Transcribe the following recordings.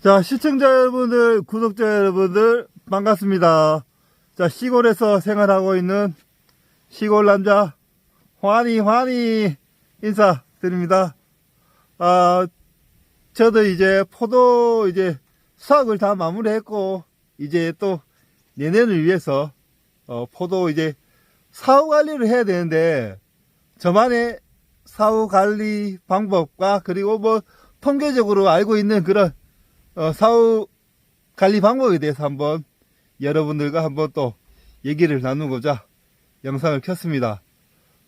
자, 시청자 여러분들, 구독자 여러분들, 반갑습니다. 자, 시골에서 생활하고 있는 시골 남자, 환희, 환희, 인사드립니다. 아, 저도 이제 포도 이제 수확을 다 마무리했고, 이제 또 내년을 위해서, 어, 포도 이제 사후 관리를 해야 되는데, 저만의 사후 관리 방법과 그리고 뭐 통계적으로 알고 있는 그런 어, 사후 관리 방법에 대해서 한번 여러분들과 한번 또 얘기를 나누고자 영상을 켰습니다.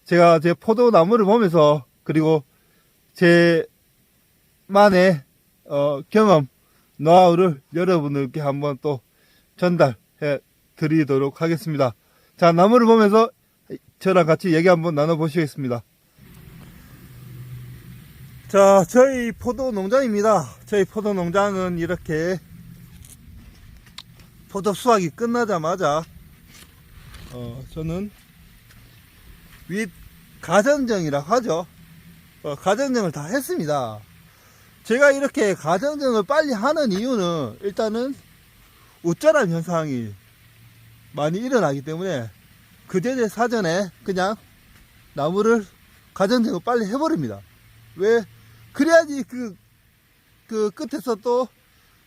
제가 제 포도나무를 보면서 그리고 제만의 어, 경험, 노하우를 여러분들께 한번 또 전달해 드리도록 하겠습니다. 자, 나무를 보면서 저랑 같이 얘기 한번 나눠보시겠습니다. 자, 저희 포도 농장입니다. 저희 포도 농장은 이렇게 포도 수확이 끝나자마자 어, 저는 윗 가정정이라 하죠. 어, 가정정을 다 했습니다. 제가 이렇게 가정정을 빨리 하는 이유는 일단은 우짜람 현상이 많이 일어나기 때문에 그전에 사전에 그냥 나무를 가정정을 빨리 해버립니다. 왜? 그래야지 그, 그 끝에서 또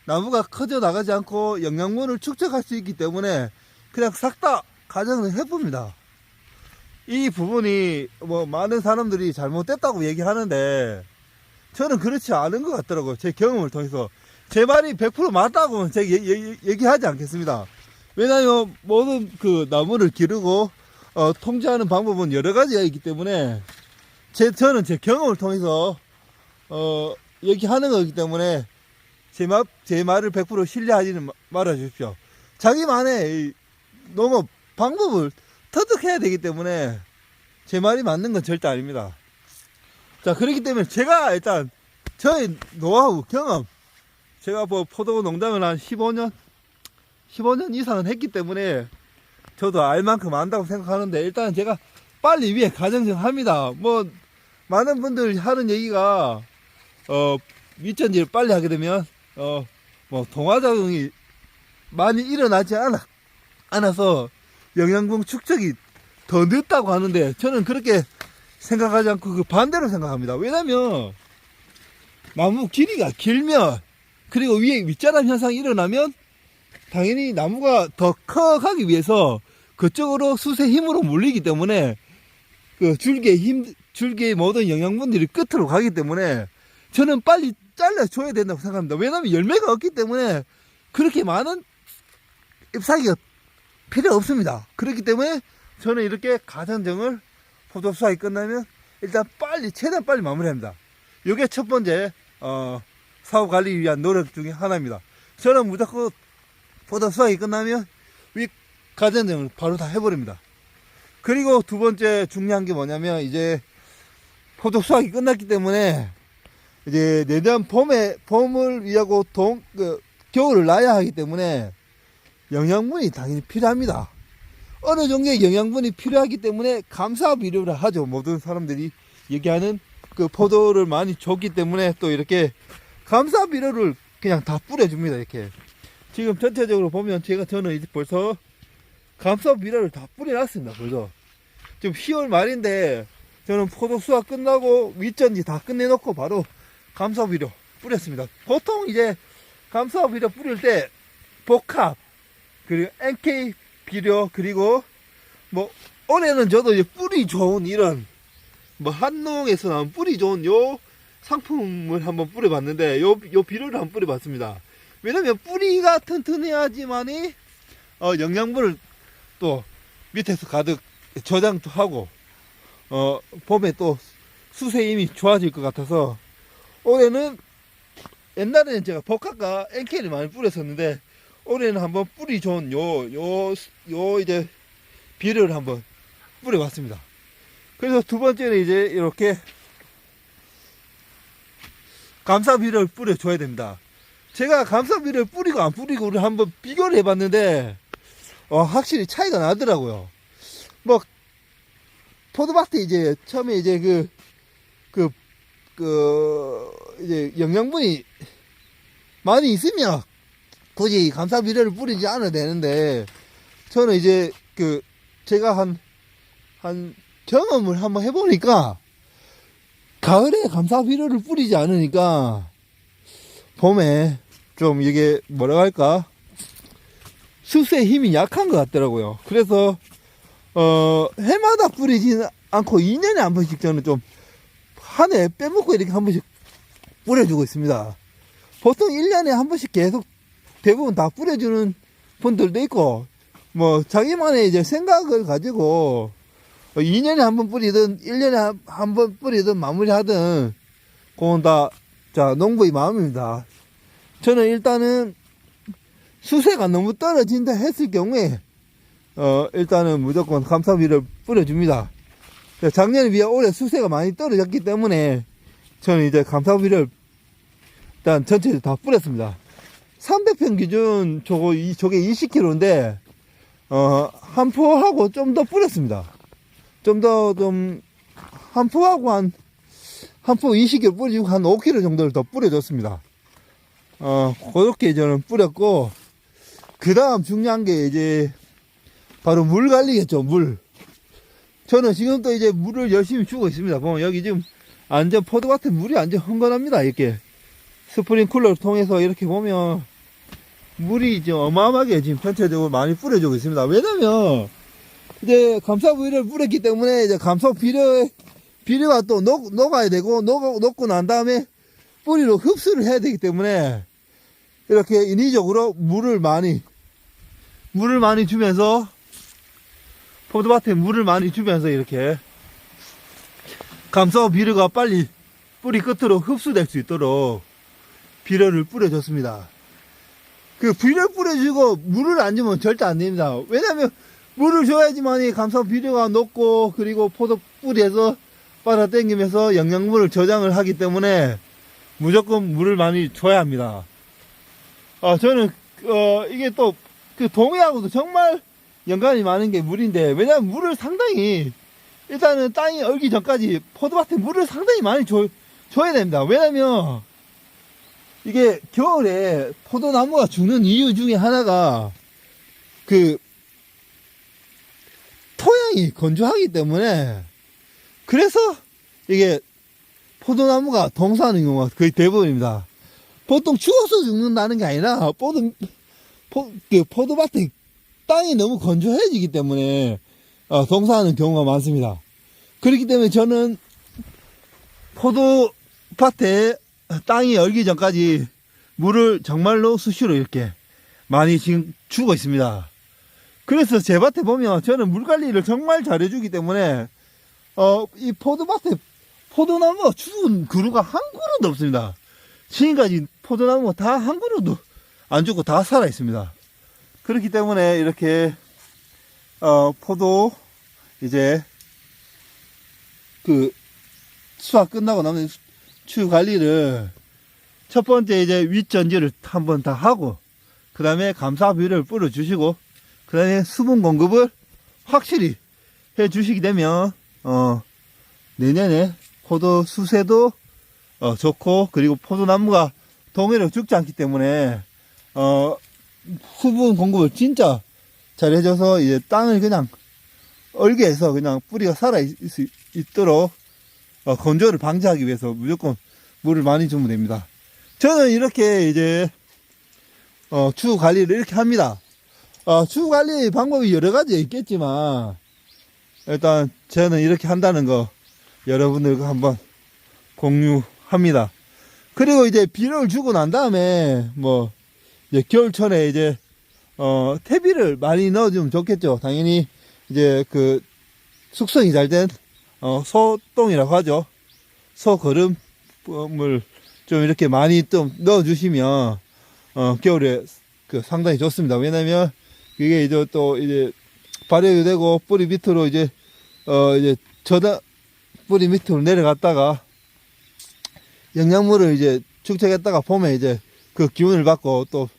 나무가 커져 나가지 않고 영양분을 축적할 수 있기 때문에 그냥 싹 다 가정을 해봅니다. 이 부분이 뭐 많은 사람들이 잘못됐다고 얘기하는데 저는 그렇지 않은 것 같더라고요. 제 경험을 통해서. 제 말이 100% 맞다고는 제가 얘기하지 않겠습니다. 왜냐하면 모든 그 나무를 기르고 어, 통제하는 방법은 여러 가지가 있기 때문에 제, 저는 제 경험을 통해서 어, 얘기하는 거기 때문에 제, 말, 제 말을 100% 신뢰하지는 마- 말아 주십시오. 자기만의 이 농업 방법을 터득해야 되기 때문에 제 말이 맞는 건 절대 아닙니다. 자, 그렇기 때문에 제가 일단 저의 노하우, 경험, 제가 뭐 포도 농장을 한 15년, 15년 이상은 했기 때문에 저도 알 만큼 안다고 생각하는데 일단 제가 빨리 위에 가정정 합니다. 뭐, 많은 분들 하는 얘기가, 어, 밑전지를 빨리 하게 되면, 어, 뭐, 동화작용이 많이 일어나지 않아, 않아서 영양분 축적이 더 늦다고 하는데 저는 그렇게 생각하지 않고 그 반대로 생각합니다. 왜냐면, 나무 길이가 길면, 그리고 위에 윗자람 현상이 일어나면, 당연히 나무가 더 커가기 위해서 그쪽으로 숯의 힘으로 몰리기 때문에 그 줄기의 힘, 줄기의 모든 영양분들이 끝으로 가기 때문에 저는 빨리 잘라줘야 된다고 생각합니다. 왜냐하면 열매가 없기 때문에 그렇게 많은 잎사귀가 필요 없습니다. 그렇기 때문에 저는 이렇게 가전정을 포도 수확이 끝나면 일단 빨리, 최대한 빨리 마무리합니다. 이게 첫 번째, 어, 사후 관리 위한 노력 중에 하나입니다. 저는 무조건 포도 수확이 끝나면 윗 가전정을 바로 다 해버립니다. 그리고 두 번째 중요한 게 뭐냐면 이제 포도 수확이 끝났기 때문에 이제 내년 봄에 봄을 위하고 동, 그, 겨울을 나야 하기 때문에 영양분이 당연히 필요합니다. 어느 정도의 영양분이 필요하기 때문에 감사 비료를 하죠. 모든 사람들이 얘기하는 그 포도를 많이 줬기 때문에 또 이렇게 감사 비료를 그냥 다 뿌려줍니다. 이렇게 지금 전체적으로 보면 제가 저는 이제 벌써 감사 비료를 다 뿌려놨습니다. 벌써 지금 10월 말인데 저는 포도 수확 끝나고 윗전지 다 끝내놓고 바로 감사 비료 뿌렸습니다. 보통 이제 감사 비료 뿌릴 때 복합 그리고 NK 비료 그리고 뭐 올해는 저도 이제 뿌리 좋은 이런 뭐 한농에서 나온 뿌리 좋은 요 상품을 한번 뿌려봤는데 요, 요 비료를 한번 뿌려봤습니다. 왜냐면 뿌리가 튼튼해야지만이 어, 영양분을 또 밑에서 가득 저장도 하고 어, 봄에 또 수세 힘이 좋아질 것 같아서 올해는 옛날에는 제가 복합과 NK를 많이 뿌렸었는데 올해는 한번 뿌리 좋은 요, 요, 요 이제 비료를 한번 뿌려봤습니다. 그래서 두 번째는 이제 이렇게 감사 비료를 뿌려줘야 됩니다. 제가 감사 비료를 뿌리고 안 뿌리고를 한번 비교를 해봤는데, 어, 확실히 차이가 나더라고요. 뭐, 포도밭에 이제 처음에 이제 그, 그, 그, 이제 영양분이 많이 있으면 굳이 감사 비료를 뿌리지 않아도 되는데 저는 이제 그 제가 한 한 경험을 한번 해보니까 가을에 감사 비료를 뿌리지 않으니까 봄에 좀 이게 뭐라고 할까 수세의 힘이 약한 것 같더라고요. 그래서 어 해마다 뿌리지는 않고 2년에 한 번씩 저는 좀 한 해 빼먹고 이렇게 한 번씩 뿌려주고 있습니다. 보통 1년에 한 번씩 계속 대부분 다 뿌려주는 분들도 있고 뭐 자기만의 이제 생각을 가지고 2년에 한 번 뿌리든 1년에 한 번 뿌리든 마무리하든 그건 다 자 농부의 마음입니다. 저는 일단은 수세가 너무 떨어진다 했을 경우에 어 일단은 무조건 감사비를 뿌려줍니다. 작년에 비해 올해 수세가 많이 떨어졌기 때문에 저는 이제 감사비를 일단 전체적으로 다 뿌렸습니다. 300평 기준 저거 이 저게 20kg인데 어 한 포하고 좀 더 뿌렸습니다. 좀 더 좀 한 포하고 한 한 포 20kg 뿌리고 한 5kg 정도를 더 뿌려줬습니다. 어 그렇게 저는 뿌렸고 그 다음 중요한 게 이제 바로 물 관리겠죠 물. 저는 지금도 이제 물을 열심히 주고 있습니다. 보면 여기 지금 완전 포도 같은 물이 완전 흥건합니다. 이렇게 스프링쿨러를 통해서 이렇게 보면 물이 이제 어마어마하게 지금 전체적으로 많이 뿌려주고 있습니다. 왜냐면 이제 감사 비료를 뿌렸기 때문에 이제 감사 비료 비료가 또 녹, 녹아야 되고 녹, 녹고 난 다음에 뿌리로 흡수를 해야 되기 때문에 이렇게 인위적으로 물을 많이 물을 많이 주면서 포도밭에 물을 많이 주면서 이렇게 감사 비료가 빨리 뿌리 끝으로 흡수될 수 있도록 비료를 뿌려줬습니다. 그 비료 뿌려주고 물을 안 주면 절대 안 됩니다. 왜냐면 물을 줘야지만 이 감사 비료가 녹고 그리고 포도 뿌리에서 빨아 당기면서 영양분을 저장을 하기 때문에 무조건 물을 많이 줘야 합니다. 아 저는 어 이게 또 그 동해하고도 정말 연관이 많은 게 물인데 왜냐면 물을 상당히 일단은 땅이 얼기 전까지 포도밭에 물을 상당히 많이 줘, 줘야 됩니다. 왜냐면 이게 겨울에 포도나무가 죽는 이유 중에 하나가 그 토양이 건조하기 때문에 그래서 이게 포도나무가 동사하는 경우가 거의 대부분입니다. 보통 추워서 죽는다는 게 아니라 포도 포, 그 포도밭에 땅이 너무 건조해지기 때문에 어, 동사하는 경우가 많습니다. 그렇기 때문에 저는 포도밭에 땅이 얼기 전까지 물을 정말로 수시로 이렇게 많이 지금 주고 있습니다. 그래서 제 밭에 보면 저는 물 관리를 정말 잘해주기 때문에 어, 이 포도밭에 포도나무가 죽은 그루가 한 그루도 없습니다. 지금까지 포도나무가 다 한 그루도 안 죽고 다 살아 있습니다. 그렇기 때문에 이렇게 어, 포도 이제 그 수확 끝나고 나면 추 관리를 첫 번째 이제 윗전지를 한번 다 하고 그 다음에 감사비를 뿌려 주시고 그 다음에 수분 공급을 확실히 해 주시게 되면 어 내년에 포도 수세도 어 좋고 그리고 포도나무가 동해로 죽지 않기 때문에 어 수분 공급을 진짜 잘 해줘서 이제 땅을 그냥 얼게 해서 그냥 뿌리가 살아 있, 도록 어, 건조를 방지하기 위해서 무조건 물을 많이 주면 됩니다. 저는 이렇게 이제 어, 추후 관리를 이렇게 합니다. 어, 추후 관리 방법이 여러 가지 있겠지만 일단 저는 이렇게 한다는 거 여러분들과 한번 공유합니다. 그리고 이제 비료를 주고 난 다음에 뭐 이제 겨울철에 이제 어 퇴비를 많이 넣어주면 좋겠죠. 당연히 이제 그 숙성이 잘된 어, 소똥이라고 하죠. 소 거름을 좀 이렇게 많이 좀 넣어주시면 어, 겨울에 그 상당히 좋습니다. 왜냐면 그게 이제 또 이제 발효도 되고 뿌리 밑으로 이제 어 이제 저다 뿌리 밑으로 내려갔다가 영양물을 이제 축적했다가 봄에 이제 그 기운을 받고 또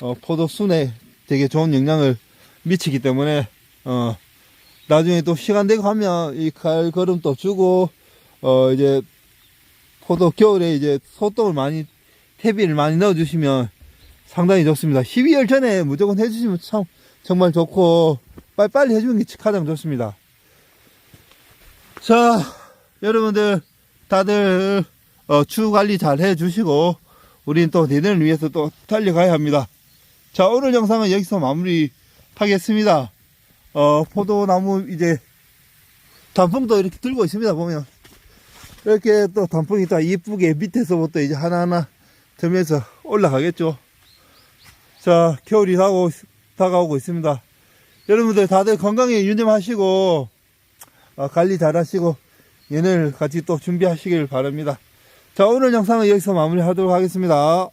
어, 포도 순에 되게 좋은 영향을 미치기 때문에 어 나중에 또 시간 되고 하면 이 칼 걸음 또 주고 어 이제 포도 겨울에 이제 소똥을 많이 퇴비를 많이 넣어 주시면 상당히 좋습니다. 12월 전에 무조건 해주시면 참 정말 좋고 빨리빨리 해주는 게 가장 좋습니다. 자, 여러분들 다들 어, 추후 관리 잘 해주시고 우린 또 내년을 위해서 또 달려가야 합니다. 자, 오늘 영상은 여기서 마무리 하겠습니다. 어, 포도나무 이제 단풍도 이렇게 들고 있습니다. 보면 이렇게 또 단풍이 딱 이쁘게 밑에서부터 이제 하나하나 들면서 올라가겠죠. 자, 겨울이 다가오고, 다가오고 있습니다. 여러분들 다들 건강에 유념하시고 어, 관리 잘 하시고 연애를 같이 또 준비하시길 바랍니다. 자, 오늘 영상은 여기서 마무리하도록 하겠습니다.